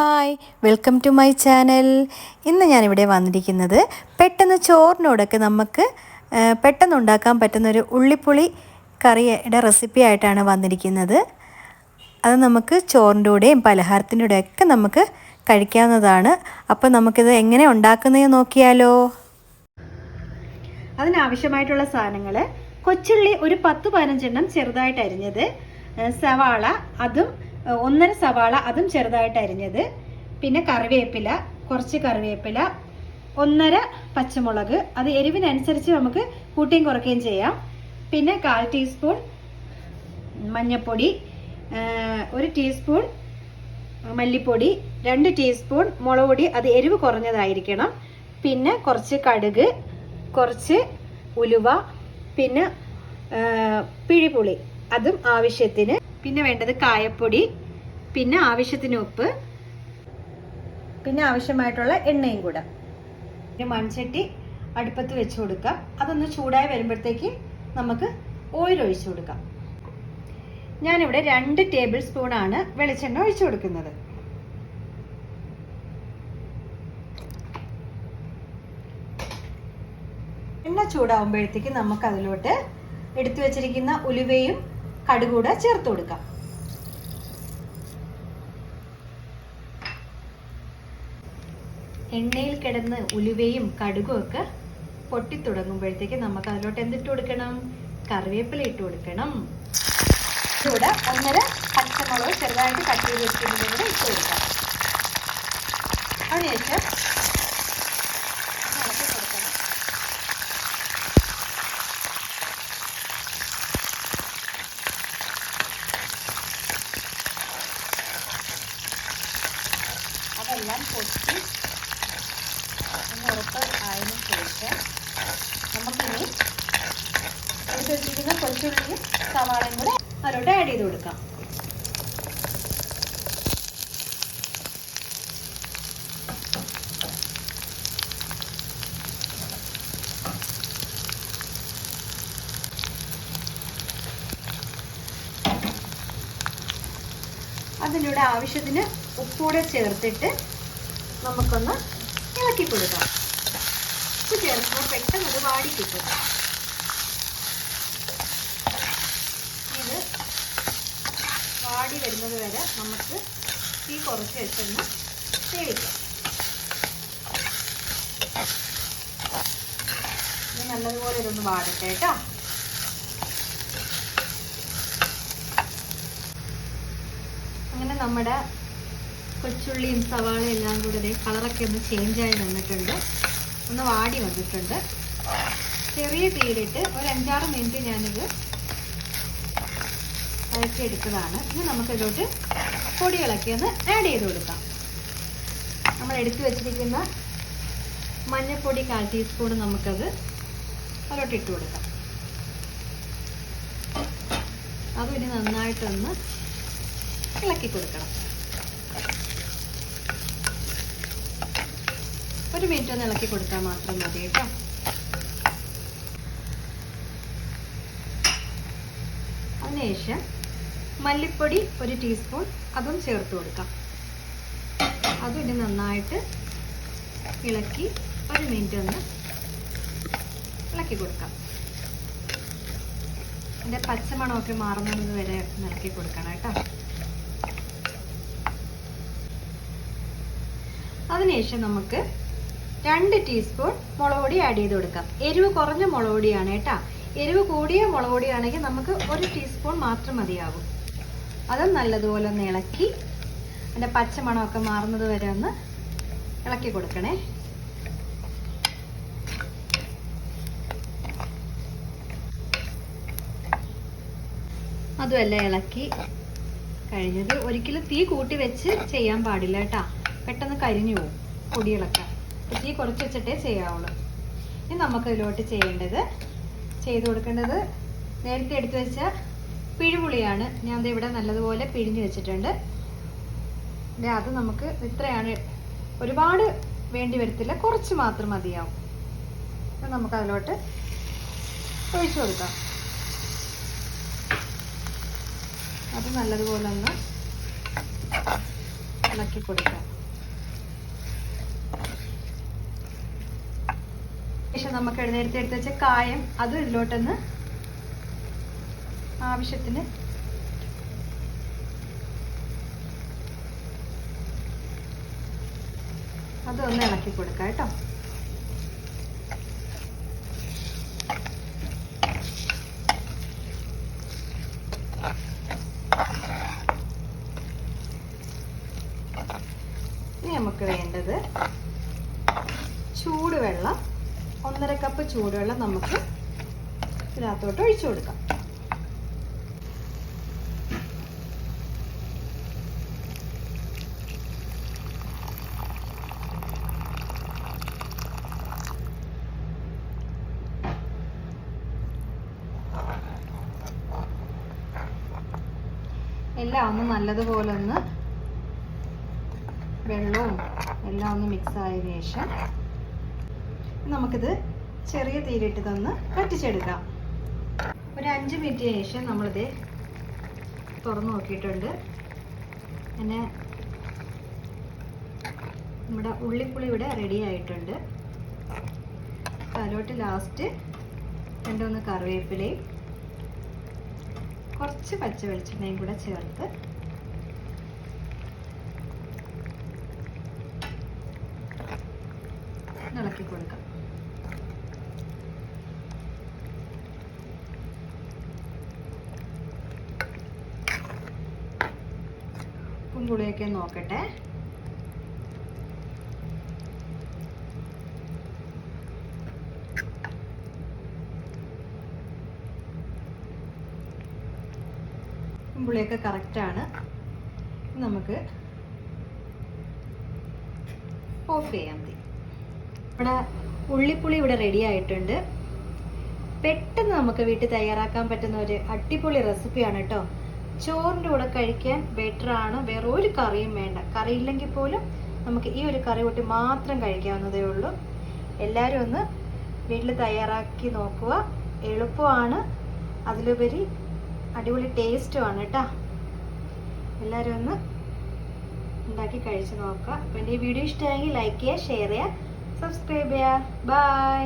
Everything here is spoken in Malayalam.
Hi welcome to my channel. ഇന്ന് ഞാനിവിടെ വന്നിരിക്കുന്നത് പെട്ടെന്ന് ചോറിനോടൊക്കെ നമുക്ക് പെട്ടെന്ന് ഉണ്ടാക്കാൻ പറ്റുന്നൊരു ഉള്ളിപ്പുളി കറിയുടെ റെസിപ്പി ആയിട്ടാണ് വന്നിരിക്കുന്നത്. അത് നമുക്ക് ചോറിന്റെ കൂടെയും പലഹാരത്തിന്റെ നമുക്ക് കഴിക്കാവുന്നതാണ്. അപ്പോൾ നമുക്കിത് എങ്ങനെ ഉണ്ടാക്കുന്നത് നോക്കിയാലോ. അതിനാവശ്യമായിട്ടുള്ള സാധനങ്ങൾ കൊച്ചുള്ളി ഒരു പത്ത് പതിനഞ്ചെണ്ണം ചെറുതായിട്ട് അരിഞ്ഞത് സവാള അതും ഒന്നര സവാള അതും ചെറുതായിട്ട് അരിഞ്ഞത്. പിന്നെ കറിവേപ്പില കുറച്ച് കറിവേപ്പില ഒന്നര പച്ചമുളക്. അത് എരിവിനനുസരിച്ച് നമുക്ക് കൂട്ടിയും കുറയ്ക്കുകയും ചെയ്യാം. പിന്നെ കാൽ ടീസ്പൂൺ മഞ്ഞൾപ്പൊടി ഒരു ടീസ്പൂൺ മല്ലിപ്പൊടി രണ്ട് ടീസ്പൂൺ മുളക് പൊടി. അത് എരിവ് കുറഞ്ഞതായിരിക്കണം. പിന്നെ കുറച്ച് കടുക് കുറച്ച് ഉലുവ പിന്നെ പിഴിപുളി. അതും ആവശ്യത്തിന് പിന്നെ വേണ്ടത് കായപ്പൊടി പിന്നെ ആവശ്യത്തിന് ഉപ്പ് പിന്നെ ആവശ്യമായിട്ടുള്ള എണ്ണയും കൂടെ. പിന്നെ മൺചട്ടി അടുപ്പത്ത് വെച്ച് കൊടുക്കാം. അതൊന്ന് ചൂടായി വരുമ്പോഴത്തേക്ക് നമുക്ക് ഓയിൽ ഒഴിച്ചു കൊടുക്കാം. ഞാനിവിടെ രണ്ട് ടേബിൾ സ്പൂൺ ആണ് വെളിച്ചെണ്ണ ഒഴിച്ചു കൊടുക്കുന്നത്. എണ്ണ ചൂടാവുമ്പോഴത്തേക്ക് നമുക്ക് അതിലോട്ട് എടുത്തു വെച്ചിരിക്കുന്ന ഉലുവയും കടുകൂടെ ചേർത്ത് കൊടുക്കാം. എണ്ണയിൽ കിടന്ന് ഉലുവയും കടുകും ഒക്കെ പൊട്ടിത്തുടങ്ങുമ്പോഴത്തേക്ക് നമുക്ക് അതിലോട്ട് എന്തിട്ട് കൊടുക്കണം? കറിവേപ്പില ഇട്ട് കൊടുക്കണം. കൂടെ ഒന്നര പച്ചമുളക് ചെറുതായിട്ട് കട്ട് ചെയ്ത് വെച്ചിട്ടുണ്ടെങ്കിൽ ഇട്ട് കൊടുക്കാം. അതിനുശേഷം ഇളക്കി കൊടുക്കണം അതെല്ലാം പൊട്ടി. ഉറപ്പ് ആയതിനു ശേഷം നമുക്കിനി വെച്ചിരിക്കുന്ന കൊച്ചുള്ളിയും സവാളയും കൂടെ അതിലോട്ട് ആഡ് ചെയ്ത് കൊടുക്കാം. അതിലൂടെ ആവശ്യത്തിന് ഉപ്പൂടെ ചേർത്തിട്ട് നമുക്കൊന്ന് ഇളക്കി കൊടുക്കാം ഉപ്പ് ചേർക്കുമ്പോൾ പെട്ടെന്ന് അത് വാടി കിട്ടും ഇത് വാടി വരുന്നത് വരെ നമുക്ക് തീ കുറച്ച് വെച്ചൊന്ന് വേവിക്കാം. ഇത് നല്ലതുപോലെ ഇതൊന്ന് വാടട്ടെ കേട്ടോ. അങ്ങനെ നമ്മുടെ കൊച്ചുള്ളിയും സവാളയും എല്ലാം കൂടെ കളറൊക്കെ ഒന്ന് ചേഞ്ച് ആയി വന്നിട്ടുണ്ട്. ഒന്ന് വാടി വന്നിട്ടുണ്ട്. ചെറിയ തീയിലിട്ട് ഒരു അഞ്ചാറ് മിനിറ്റ് ഞാനിത് എടുത്തതാണ് ഇനി നമുക്ക് നമുക്കിതോട്ട് പൊടികളൊക്കെ ഒന്ന് ആഡ് ചെയ്ത് കൊടുക്കാം. നമ്മൾ എടുത്തു വെച്ചിരിക്കുന്ന മഞ്ഞൾപ്പൊടി കാൽ ടീസ്പൂൺ നമുക്കത് അതിലോട്ട് ഇട്ട് കൊടുക്കാം. അതും ഇനി നന്നായിട്ടൊന്ന് ഇളക്കി കൊടുക്കണം. ഒരു മിനിറ്റ് ഒന്ന് ഇളക്കി കൊടുത്താൽ മാത്രം മതി കേട്ടോ. അതിനുശേഷം മല്ലിപ്പൊടി ഒരു ടീസ്പൂൺ അതും ചേർത്ത് കൊടുക്കാം. അതും ഇനി നന്നായിട്ട് ഇളക്കി ഒരു മിനിറ്റ് ഒന്ന് ഇളക്കി കൊടുക്കാം. എന്റെ പച്ചമണമൊക്കെ മാറുന്നത് വരെ ഇളക്കി കൊടുക്കണം കേട്ടോ. അതിനുശേഷം നമുക്ക് രണ്ട് ടീസ്പൂൺ മുളക് പൊടി ആഡ് ചെയ്ത് കൊടുക്കാം. എരിവ് കുറഞ്ഞ മുളക് പൊടിയാണ് കേട്ടോ. എരിവ് കൂടിയ മുളക് പൊടിയാണെങ്കിൽ നമുക്ക് ഒരു ടീസ്പൂൺ മാത്രം മതിയാകും അതും നല്ലതുപോലെ ഒന്ന് ഇളക്കി അതിന്റെ പച്ചമണമൊക്കെ മാറുന്നത് വരെ ഒന്ന് ഇളക്കി കൊടുക്കണേ. അതുമല്ല ഇളക്കി കഴിഞ്ഞത് ഒരിക്കലും തീ കൂട്ടി വെച്ച് ചെയ്യാൻ പാടില്ല കേട്ടാ. പെട്ടെന്ന് കരിഞ്ഞു പോകും. പൊടിയിളക്കാം തീ കുറച്ച് വെച്ചിട്ടേ ചെയ്യാവുള്ളൂ. ഇനി നമുക്ക് ഇതിലോട്ട് ചെയ്യേണ്ടത് ചെയ്ത് കൊടുക്കേണ്ടത് നേരത്തെ എടുത്തു വെച്ച പിഴിപുളിയാണ്. ഞാൻ ഇവിടെ നല്ലതുപോലെ പിഴിഞ്ഞു വെച്ചിട്ടുണ്ട്. അത് നമുക്ക് ഇത്രയാണ്. ഒരുപാട് വേണ്ടി വരത്തില്ല കുറച്ച് മാത്രം മതിയാവും. നമുക്ക് അതിലോട്ട് ഒഴിച്ചു കൊടുക്കാം. അത് നല്ലതുപോലെ ഒന്ന് ഇളക്കി കൊടുക്കാം. ശേഷം നമുക്ക് എഴുന്നേരത്തെ എടുത്ത് വെച്ച കായം അതും ഇതിലോട്ടൊന്ന് ആവശ്യത്തിന് അതൊന്ന് ഇളക്കി കൊടുക്കാം കേട്ടോ. ഇനി നമുക്ക് വേണ്ടത് ചൂടുവെള്ളം ഒന്നര കപ്പ് ചൂടുവെള്ളം നമുക്ക് ഇതിനകത്തോട്ട് ഒഴിച്ചു കൊടുക്കാം. എല്ലാം ഒന്ന് നല്ലതുപോലെ ഒന്ന് വെള്ളവും എല്ലാം ഒന്ന് മിക്സ് ആയതിനു ശേഷം നമുക്കിത് ചെറിയ തീരിട്ട് തന്ന് വറ്റിച്ചെടുക്കാം. ഒരു അഞ്ച് മിനിറ്റിന് ശേഷം നമ്മളിത് തുറന്നു നോക്കിയിട്ടുണ്ട്. പിന്നെ നമ്മുടെ ഉള്ളിപ്പുളി ഇവിടെ റെഡി ആയിട്ടുണ്ട്. അതിലോട്ട് ലാസ്റ്റ് രണ്ടൊന്ന് കറിവേപ്പിലയും കുറച്ച് പച്ച വെളിച്ചെണ്ണയും കൂടെ ചേർത്ത് ഇളക്കി കൊടുക്കാം ഉപ്പും പുളിയൊക്കെ നോക്കട്ടെ. പുളിയൊക്കെ കറക്റ്റാണ് നമുക്ക് ഓഫ് ചെയ്യാൻ മതി ഇവിടെ ഉള്ളിപ്പുളി ഇവിടെ റെഡി ആയിട്ടുണ്ട്. പെട്ടെന്ന് നമുക്ക് വീട്ടിൽ തയ്യാറാക്കാൻ പറ്റുന്ന ഒരു അടിപൊളി റെസിപ്പിയാണ് കേട്ടോ ചോറിന്റെ കൂടെ കഴിക്കാൻ ബെറ്റർ ആണ്. വേറെ ഒരു കറിയും വേണ്ട. കറി ഇല്ലെങ്കിൽ പോലും നമുക്ക് ഈ ഒരു കറി കൂട്ടി മാത്രം കഴിക്കാവുന്നതേ ഉള്ളൂ. എല്ലാവരും ഒന്ന് വീട്ടിൽ തയ്യാറാക്കി നോക്കുക. എളുപ്പമാണ്. അതിലുപരി അടിപൊളി ടേസ്റ്റുമാണ് കേട്ടോ എല്ലാവരും ഒന്ന് ഉണ്ടാക്കി കഴിച്ച് നോക്കുക. അപ്പം എന്റെ ഈ വീഡിയോ ഇഷ്ടമായെങ്കിൽ ലൈക്ക് ചെയ്യുക ഷെയർ ചെയ്യുക സബ്സ്ക്രൈബ് ചെയ്യുക. ബൈ